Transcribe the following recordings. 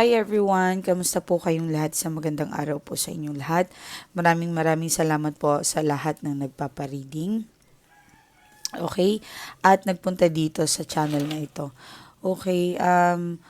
Hi everyone! Kamusta po kayong lahat sa magandang araw po sa inyong lahat? Maraming maraming salamat po sa lahat ng nagpapareading. Okay? At nagpunta dito sa channel na ito. Okay, um,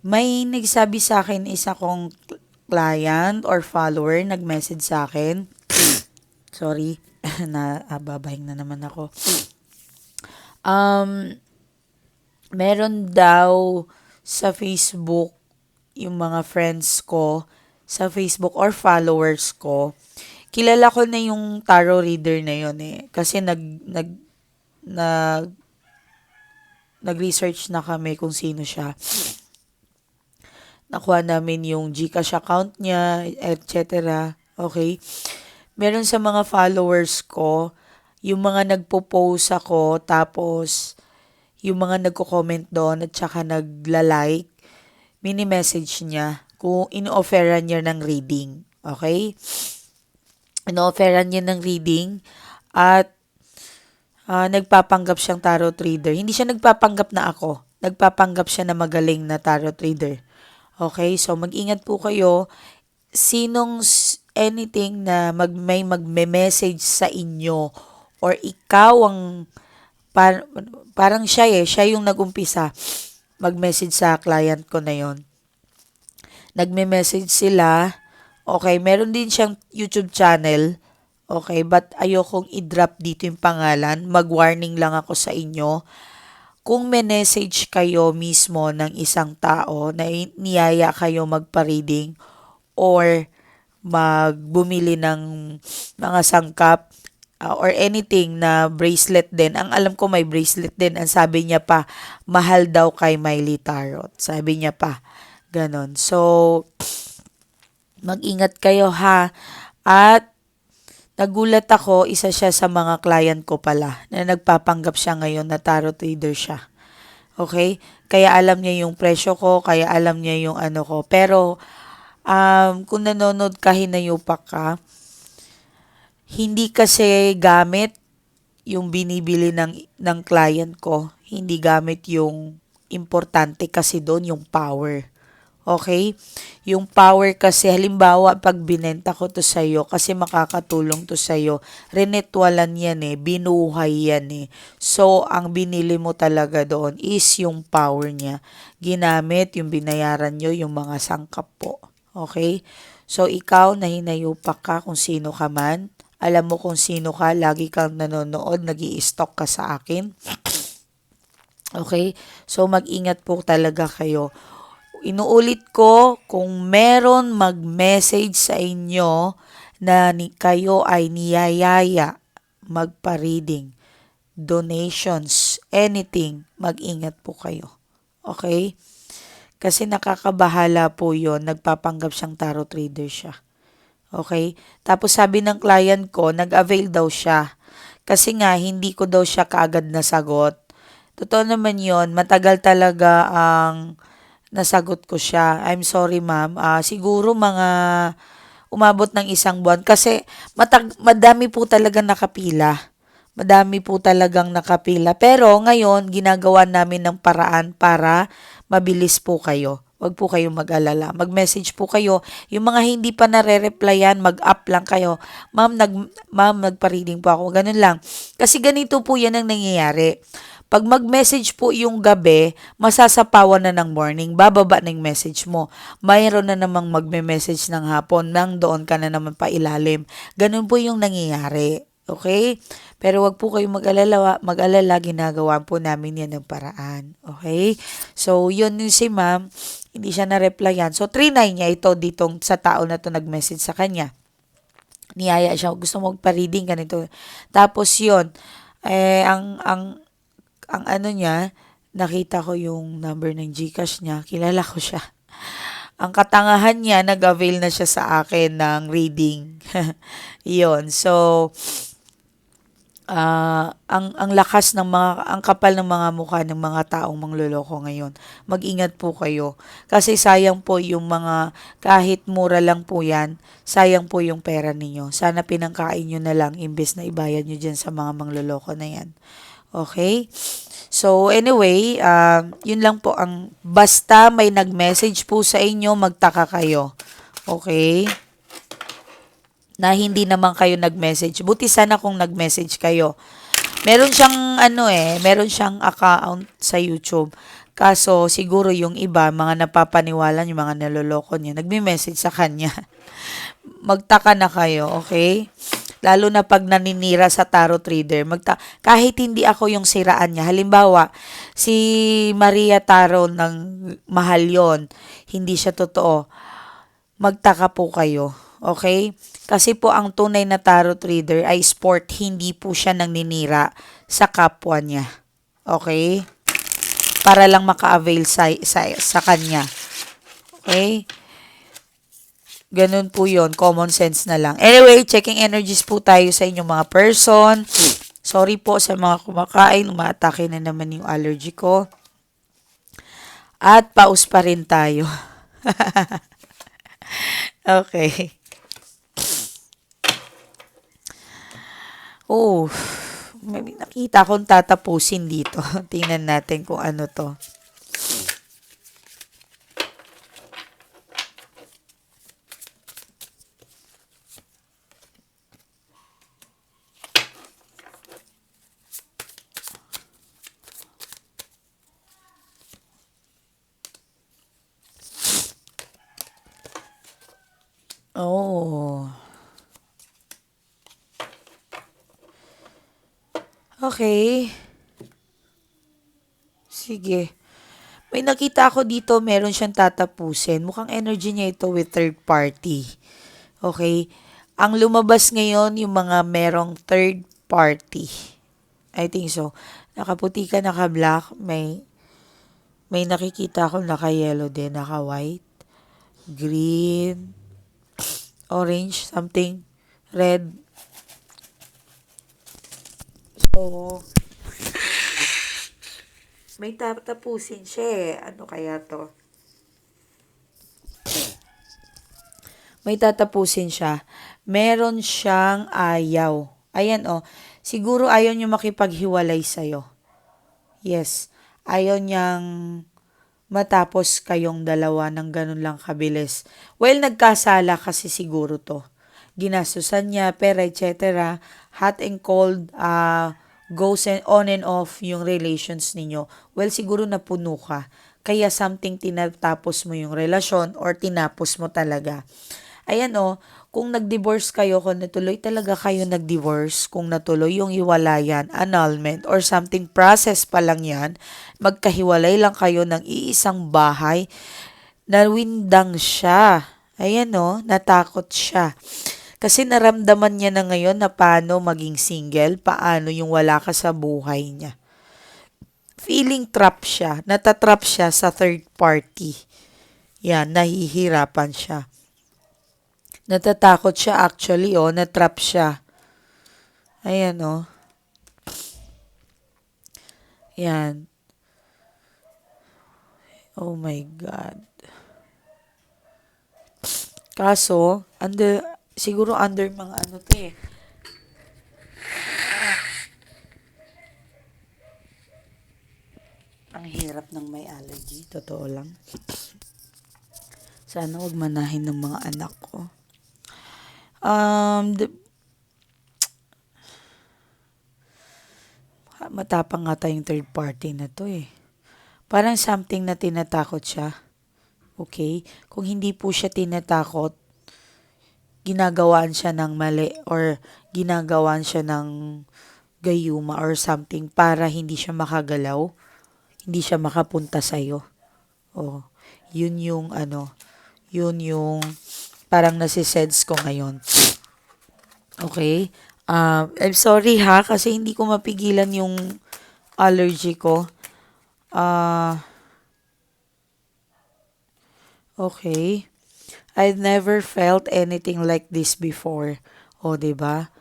may nagsabi sa akin isa kong client or follower, nag-message sa akin. Sorry, na ah, na naman ako. Um, meron daw sa Facebook yung mga friends ko sa Facebook or followers ko. Kilala ko na yung tarot reader na yun eh. Kasi nag, nag, nag, nag-research na kami kung sino siya. Nakuha namin yung Gcash account niya, etc. Okay? Meron sa mga followers ko, yung mga nagpo-post ako, tapos yung mga nagko-comment doon at saka nagla-like, mini-message niya kung in-offeran niya ng reading. Okay? In-offeran niya ng reading at ah, nagpapanggap siyang tarot reader. Hindi siya nagpapanggap na ako. Nagpapanggap siya na magaling na tarot reader. Okay? So, mag-ingat po kayo. Sinong anything na mag, may magme-message sa inyo or ikaw ang par- parang siya eh, siya yung nagumpisa mag-message sa client ko na yon. Nagme-message sila. Okay, meron din siyang YouTube channel. Okay, but ayokong i-drop dito yung pangalan. Mag-warning lang ako sa inyo. Kung may message kayo mismo ng isang tao na niyaya kayo magpa-reading or magbumili ng mga sangkap uh, or anything na bracelet din. Ang alam ko may bracelet din. Ang sabi niya pa, mahal daw kay Miley Tarot. Sabi niya pa, ganon. So, mag-ingat kayo ha. At nagulat ako, isa siya sa mga client ko pala na nagpapanggap siya ngayon na tarot reader siya. Okay? Kaya alam niya yung presyo ko, kaya alam niya yung ano ko. Pero, um, kung nanonood ka, hinayupak ka, hindi kasi gamit yung binibili ng, ng client ko. Hindi gamit yung importante kasi doon yung power. Okay? Yung power kasi, halimbawa, pag binenta ko to sa'yo, kasi makakatulong to sa'yo, renetwalan yan eh, binuhay yan eh. So, ang binili mo talaga doon is yung power niya. Ginamit, yung binayaran nyo, yung mga sangkap po. Okay? So, ikaw, nahinayupak ka kung sino ka man. Alam mo kung sino ka, lagi kang nanonood, nag stalk ka sa akin. Okay? So, mag-ingat po talaga kayo. Inuulit ko, kung meron mag-message sa inyo na ni kayo ay niyayaya magpa-reading, donations, anything, mag-ingat po kayo. Okay? Kasi nakakabahala po yon nagpapanggap siyang tarot reader siya. Okay? Tapos sabi ng client ko, nag-avail daw siya. Kasi nga, hindi ko daw siya kaagad nasagot. Totoo naman yon matagal talaga ang nasagot ko siya. I'm sorry ma'am. Ah, siguro mga umabot ng isang buwan. Kasi matag madami po talaga nakapila. Madami po talagang nakapila. Pero ngayon, ginagawa namin ng paraan para mabilis po kayo. Huwag po kayong mag-alala. Mag-message po kayo. Yung mga hindi pa nare-replyan, mag-up lang kayo. Ma'am, nag, ma'am, nagpa-reading po ako. Ganun lang. Kasi ganito po yan ang nangyayari. Pag mag-message po yung gabi, masasapawan na ng morning, bababa na yung message mo. Mayroon na namang magme-message ng hapon, nang doon ka na naman pa ilalim. Ganun po yung nangyayari. Okay? Pero wag po kayong mag-alala, mag-alala, ginagawa po namin yan ng paraan. Okay? So, yun yung si ma'am, hindi siya na-replyan. So, 3-9 niya ito ditong sa tao na to nag-message sa kanya. Niyaya siya, gusto mo magpa-reading ganito. Tapos yun, eh, ang, ang, ang ano niya, nakita ko yung number ng Gcash niya, kilala ko siya. Ang katangahan niya, nag-avail na siya sa akin ng reading. Yun. So, ah ang ang lakas ng mga ang kapal ng mga mukha ng mga taong mangloloko ngayon. Mag-ingat po kayo kasi sayang po yung mga kahit mura lang po 'yan, sayang po yung pera ninyo. Sana pinangkain niyo na lang imbes na ibayad niyo diyan sa mga mangloloko na 'yan. Okay? So, anyway, ah, yun lang po ang basta may nag-message po sa inyo, magtaka kayo. Okay? Na hindi naman kayo nag-message. Buti sana kung nag-message kayo. Meron siyang ano eh, meron siyang account sa YouTube. Kaso siguro yung iba, mga napapaniwala yung mga naloloko niya, nagme-message sa kanya. Magtaka na kayo, okay? Lalo na pag naninira sa tarot reader. Magta kahit hindi ako yung siraan niya. Halimbawa, si Maria Tarot ng mahal yon hindi siya totoo. Magtaka po kayo. Okay? Kasi po ang tunay na tarot reader ay sport, hindi po siya nangninira sa kapwa niya. Okay? Para lang maka-avail sa, sa, sa kanya. Okay? Ganun po yon Common sense na lang. Anyway, checking energies po tayo sa inyong mga person. Sorry po sa mga kumakain. Umaatake na naman yung allergy ko. At paus pa rin tayo. okay. Oh, may nakita akong tatapusin dito. Tingnan natin kung ano to. Oh. Okay. Sige. May nakita ako dito, meron siyang tatapusin. Mukhang energy niya ito with third party. Okay? Ang lumabas ngayon, yung mga merong third party. I think so. Nakaputi ka, naka-black. May, may nakikita ako naka-yellow din, naka-white. Green. Orange, something. Red. So, may tatapusin siya eh. Ano kaya to? May tatapusin siya. Meron siyang ayaw. Ayan oh. Siguro ayaw niyo makipaghiwalay sa'yo. Yes. Ayaw niyang matapos kayong dalawa ng ganun lang kabilis. Well, nagkasala kasi siguro to. Ginastusan niya, pera, etc. Hot and cold, ah, goes on and off yung relations ninyo. Well, siguro napuno ka. Kaya something tinatapos mo yung relasyon or tinapos mo talaga. Ayan o, kung nag-divorce kayo, kung natuloy talaga kayo nag-divorce, kung natuloy yung hiwalayan, annulment, or something process pa lang yan, magkahiwalay lang kayo ng iisang bahay, nawindang siya. Ayan o, natakot siya. Kasi naramdaman niya na ngayon na paano maging single, paano yung wala ka sa buhay niya. Feeling trap siya, natatrap siya sa third party. Yan, nahihirapan siya. Natatakot siya actually, oh, natrap siya. Ayan, oh. Yan. Oh my God. Kaso, under, siguro under mga ano to eh. Ang hirap ng may allergy, totoo lang. Sana wag manahin ng mga anak ko. Um, the, matapang nga tayong third party na to eh. Parang something na tinatakot siya. Okay? Kung hindi po siya tinatakot, ginagawaan siya ng mali or ginagawaan siya ng gayuma or something para hindi siya makagalaw, hindi siya makapunta sa'yo. Oh, yun yung ano, yun yung parang nasisense ko ngayon. Okay? Um, I'm sorry ha, kasi hindi ko mapigilan yung allergy ko. Ah, okay. I've never felt anything like this before. O, ba?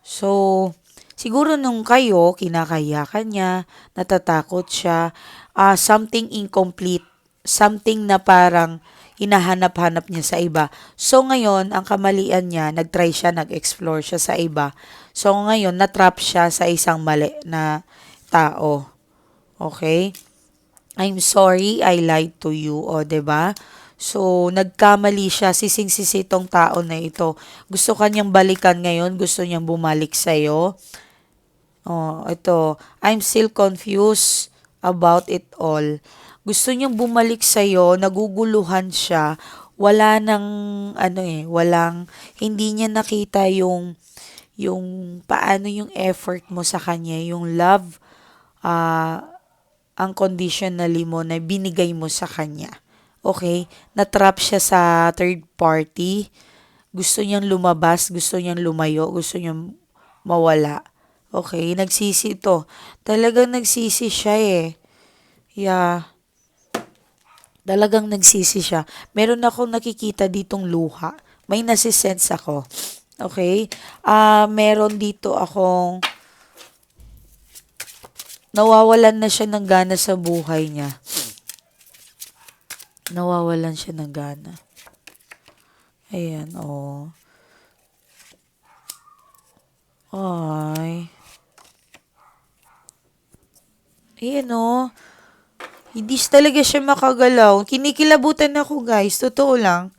So, siguro nung kayo, kinakayakan niya, natatakot siya, ah, something incomplete, something na parang hinahanap-hanap niya sa iba. So, ngayon, ang kamalian niya, nag-try siya, nag-explore siya sa iba. So, ngayon, natrap siya sa isang mali na tao. Okay? I'm sorry, I lied to you. O, 'di ba? So, nagkamali siya. Sising-sisi tong tao na ito. Gusto kanyang balikan ngayon. Gusto niyang bumalik sa'yo. Oh, ito. I'm still confused about it all. Gusto niyang bumalik sa'yo. Naguguluhan siya. Wala nang, ano eh, walang, hindi niya nakita yung, yung paano yung effort mo sa kanya, yung love, ah, unconditionally mo na binigay mo sa kanya. Okay? Natrap siya sa third party. Gusto niyang lumabas, gusto niyang lumayo, gusto niyang mawala. Okay? Nagsisi to. Talagang nagsisi siya eh. Yeah. Talagang nagsisi siya. Meron akong nakikita ditong luha. May nasisense ako. Okay? Ah, meron dito akong nawawalan na siya ng gana sa buhay niya. Nawawalan siya ng gana. Ayan, oh. Ay. Ayan, oh. Hindi talaga siya makagalaw. Kinikilabutan ako, guys. Totoo lang.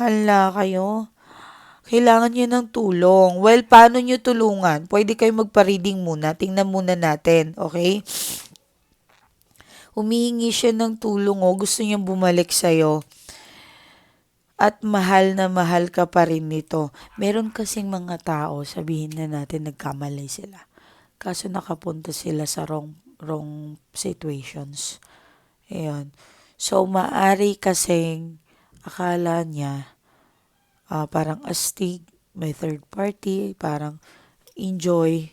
Hala kayo. Kailangan niyo ng tulong. Well, paano niyo tulungan? Pwede kayo magpa-reading muna. Tingnan muna natin. Okay? Humihingi siya ng tulong. Oh. Gusto niyang bumalik sa'yo. At mahal na mahal ka pa rin nito. Meron kasing mga tao, sabihin na natin, nagkamali sila. Kaso nakapunta sila sa wrong, wrong situations. Ayan. So, maari kasing akala niya, ah, parang astig, may third party, parang enjoy,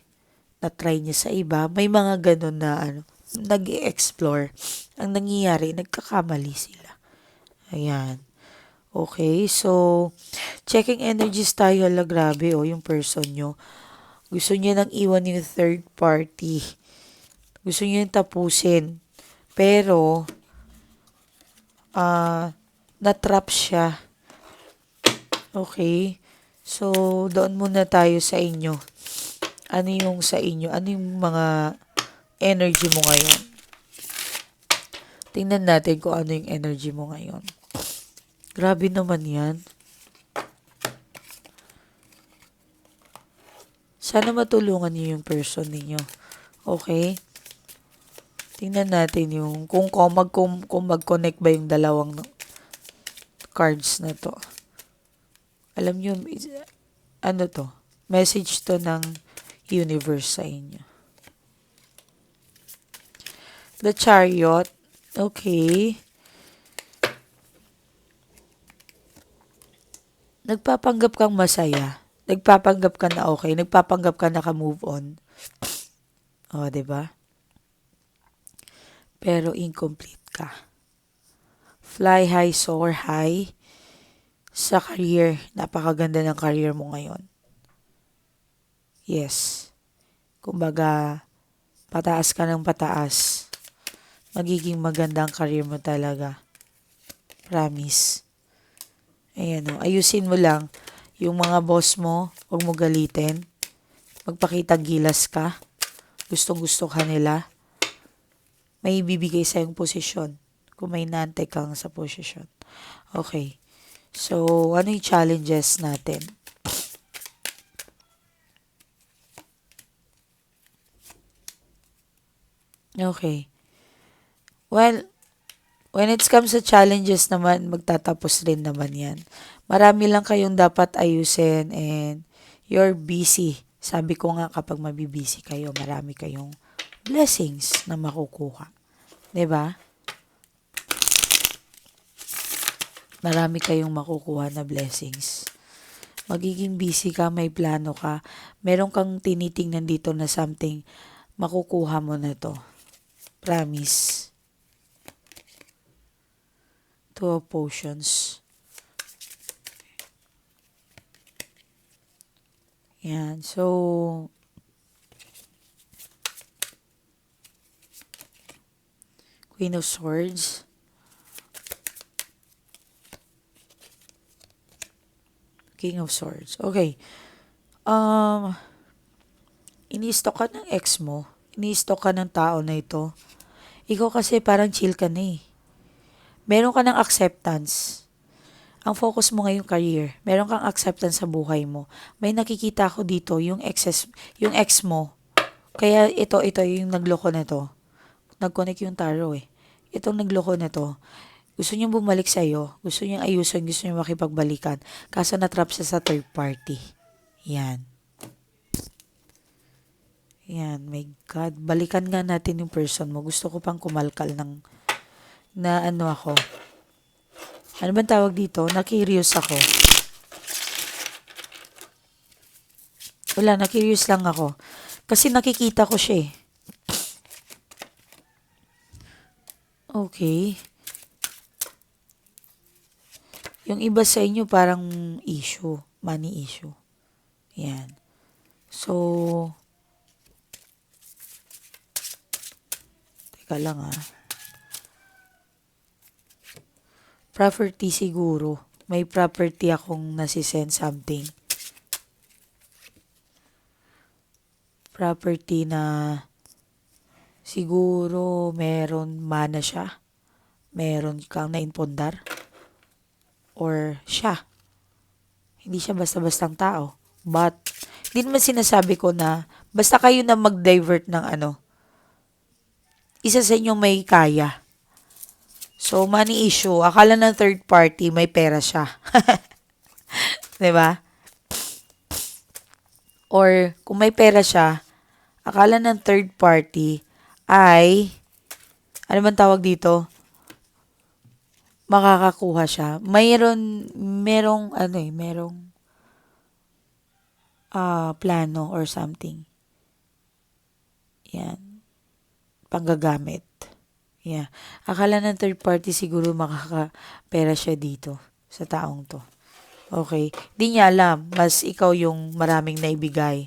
na-try niya sa iba. May mga ganun na ano, nag explore Ang nangyayari, nagkakamali sila. Ayan. Okay, so, checking energies tayo, hala grabe, oh, yung person nyo. Gusto niya nang iwan yung third party. Gusto niya yung tapusin. Pero, ah, natrap siya. Okay, so, doon muna tayo sa inyo. Ano yung sa inyo? Ano yung mga energy mo ngayon? Tingnan natin kung ano yung energy mo ngayon. Grabe naman yan. Sana matulungan niyo yung person ninyo. Okay? Tingnan natin yung kung, kung, mag, kung, kung mag-connect ba yung dalawang cards na to. Alam niyo, ano to? Message to ng universe sa inyo. The Chariot. Okay. Nagpapanggap kang masaya. Nagpapanggap ka na okay. Nagpapanggap ka na ka-move on. O, oh, ba? Diba? Pero incomplete ka. Fly high, soar high. Sa career, napakaganda ng career mo ngayon. Yes. Kumbaga, pataas ka ng pataas. Magiging magandang career mo talaga. Promise. Ayan o, ayusin mo lang yung mga boss mo, huwag mo galitin. Magpakita gilas ka. Gustong gusto ka nila. May ibibigay sa yung posisyon kung may nante kang sa posisyon. Okay. So, ano yung challenges natin? Okay. Well, when it comes sa challenges naman, magtatapos rin naman yan. Marami lang kayong dapat ayusin and you're busy. Sabi ko nga kapag mabibisi kayo, marami kayong blessings na makukuha. ba? Diba? marami kayong makukuha na blessings. Magiging busy ka, may plano ka, meron kang tinitingnan dito na something, makukuha mo na to. Promise. Two of potions. Yan. So, Queen of Swords. King of Swords. Okay. Um, ini-stock ka ng ex mo. Ini-stalk ka ng tao na ito. Ikaw kasi parang chill ka na eh. Meron ka ng acceptance. Ang focus mo ngayong career. Meron kang acceptance sa buhay mo. May nakikita ko dito, yung exes, yung ex mo. Kaya ito, ito yung nagloko na to. Nag-connect yung taro eh. Itong nagloko na to. Gusto niyang bumalik sa iyo. Gusto niyang ayusin. Gusto niyang makipagbalikan. Kaso natrap siya sa third party. Yan. Yan, my God. Balikan nga natin yung person mo. Gusto ko pang kumalkal ng na ano ako. Ano bang tawag dito? Na-curious ako. Wala, na-curious lang ako. Kasi nakikita ko siya eh. Okay. Yung iba sa inyo parang issue. Money issue. Yan. So, teka lang ah. Property siguro. May property akong nasisend something. Property na siguro meron mana siya. Meron kang naimpondar. Or siya. Hindi siya basta-bastang tao. But, hindi naman sinasabi ko na basta kayo na mag-divert ng ano. Isa sa inyo may kaya. So, money issue. Akala ng third party, may pera siya. ba? Or, kung may pera siya, akala ng third party ay, ano man tawag dito? Makakakuha siya. Mayroon, merong, ano eh, merong ah plano or something. Yan. Panggagamit. Yeah. Akala ng third party siguro makakapera siya dito sa taong to. Okay. Di niya alam. Mas ikaw yung maraming naibigay.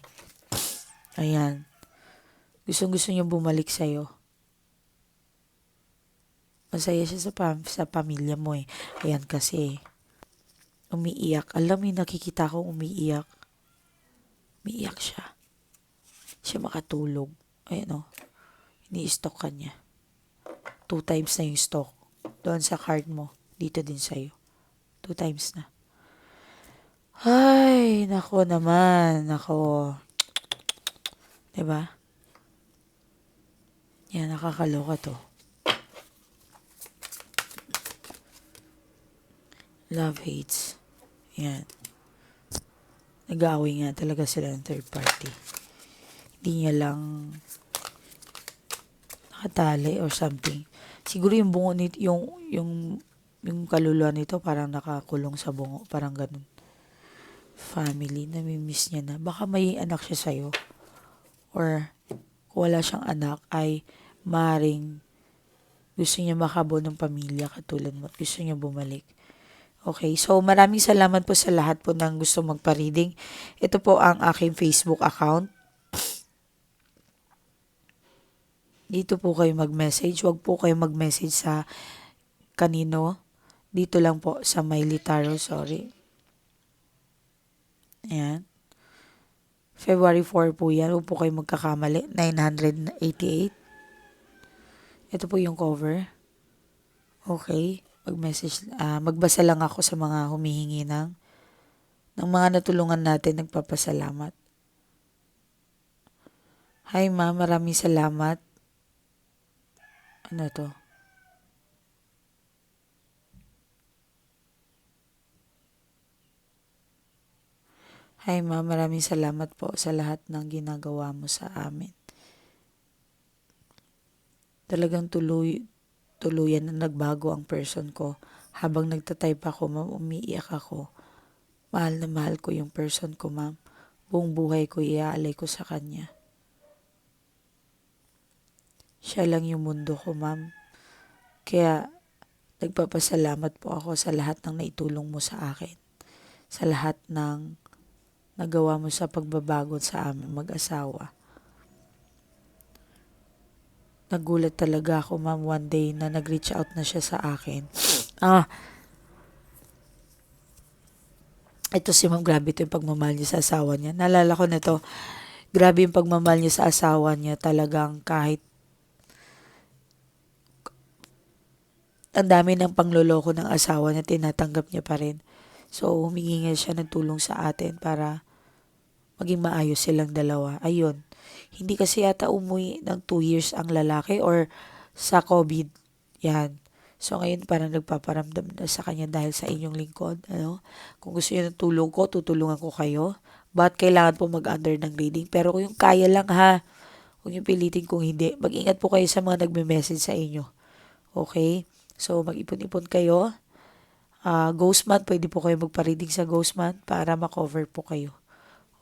Ayan. Gustong gusto niya bumalik sa'yo. Masaya siya sa, pam sa pamilya mo eh. Ayan kasi. Umiiyak. Alam mo nakikita ko umiiyak. Umiiyak siya. Siya makatulog. Ayan o. Ini-stalk ka niya two times na yung stock. Doon sa card mo. Dito din sa'yo. Two times na. Ay, nako naman. Nako. Diba? Yan, nakakaloka to. Love hates. Yan. Nag-aaway nga talaga sila ng third party. Hindi niya lang nakatali or something. Siguro yung bungo nito, yung, yung, yung kaluluwa nito parang nakakulong sa bungo. Parang ganun. Family, namimiss niya na. Baka may anak siya sa'yo. Or, kung wala siyang anak, ay maring gusto niya makabuo ng pamilya katulad mo gusto niya bumalik. Okay, so maraming salamat po sa lahat po ng gusto magpa-reading. Ito po ang aking Facebook account. Dito po kayo mag-message. Huwag po kayo mag-message sa kanino. Dito lang po sa Miley Tarot, sorry. Ayan. February 4 po yan. Huwag po kayo magkakamali. 988. Ito po yung cover. Okay. Mag-message, uh, magbasa lang ako sa mga humihingi ng, ng mga natulungan natin. Nagpapasalamat. Hi ma'am, maraming salamat. Ano to? Hi ma'am, maraming salamat po sa lahat ng ginagawa mo sa amin. Talagang tuloy, tuluyan na nagbago ang person ko. Habang nagtatype ako, ma'am, umiiyak ako. Mahal na mahal ko yung person ko, ma'am. Buong buhay ko iaalay ko sa kanya. Siya lang yung mundo ko, ma'am. Kaya, nagpapasalamat po ako sa lahat ng naitulong mo sa akin. Sa lahat ng nagawa mo sa pagbabago sa amin mag-asawa. Nagulat talaga ako, ma'am, one day na nag-reach out na siya sa akin. Ah, ito si ma'am, grabe ito yung pagmamahal niya sa asawa niya. Nalala ko na to, grabe yung pagmamahal niya sa asawa niya. Talagang kahit ang dami ng pangloloko ng asawa niya, tinatanggap niya pa rin. So, humingi nga siya ng tulong sa atin para maging maayos silang dalawa. Ayun. Hindi kasi yata umuwi ng 2 years ang lalaki or sa COVID. Yan. So, ngayon parang nagpaparamdam na sa kanya dahil sa inyong lingkod. Ano? Kung gusto niyo ng tulong ko, tutulungan ko kayo. But kailangan po mag-under ng reading. Pero kung yung kaya lang ha, huwag niyo pilitin kung hindi. Mag-ingat po kayo sa mga nagme-message sa inyo. Okay? So, mag-ipon-ipon kayo. Ah, ghost month, pwede po kayo magpa-reading sa ghost month para makover po kayo.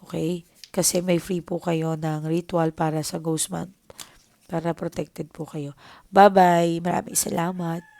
Okay? Kasi may free po kayo ng ritual para sa ghost month. Para protected po kayo. Bye-bye. Maraming salamat.